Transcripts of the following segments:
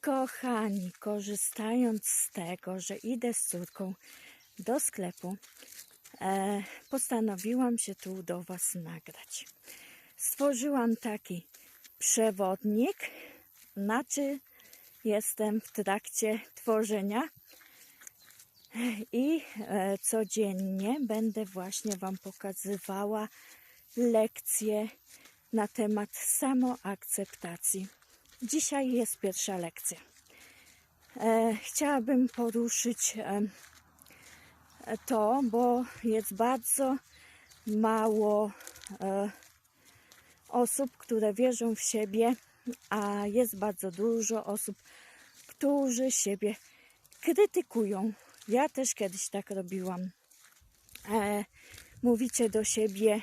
Kochani, korzystając z tego, że idę z córką do sklepu, e, postanowiłam się tu do Was nagrać. Stworzyłam taki przewodnik, znaczy jestem w trakcie tworzenia i e, codziennie będę właśnie Wam pokazywała lekcje na temat samoakceptacji. Dzisiaj jest pierwsza lekcja. E, chciałabym poruszyć e, to, bo jest bardzo mało e, osób, które wierzą w siebie, a jest bardzo dużo osób, którzy siebie krytykują. Ja też kiedyś tak robiłam. E, mówicie do siebie,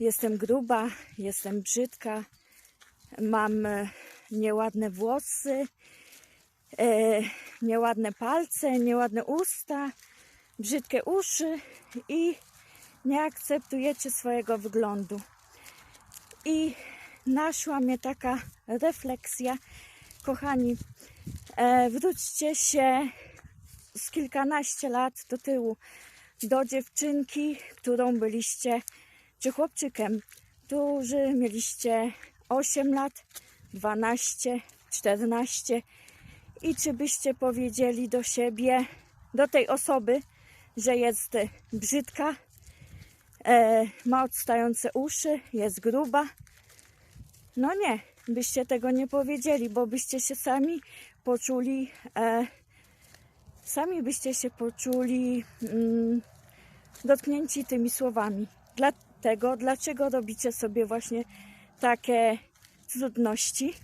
jestem gruba, jestem brzydka, mam e, nieładne włosy, e, nieładne palce, nieładne usta, brzydkie uszy i nie akceptujecie swojego wyglądu. I naszła mnie taka refleksja, kochani, e, wróćcie się z kilkanaście lat do tyłu do dziewczynki, którą byliście, czy chłopczykiem, którzy mieliście 8 lat, 12, 14 i czy byście powiedzieli do siebie, do tej osoby, że jest brzydka, e, ma odstające uszy, jest gruba. No nie, byście tego nie powiedzieli, bo byście się sami poczuli, e, sami byście się poczuli mm, dotknięci tymi słowami. Dlatego, dlaczego robicie sobie właśnie takie trudności?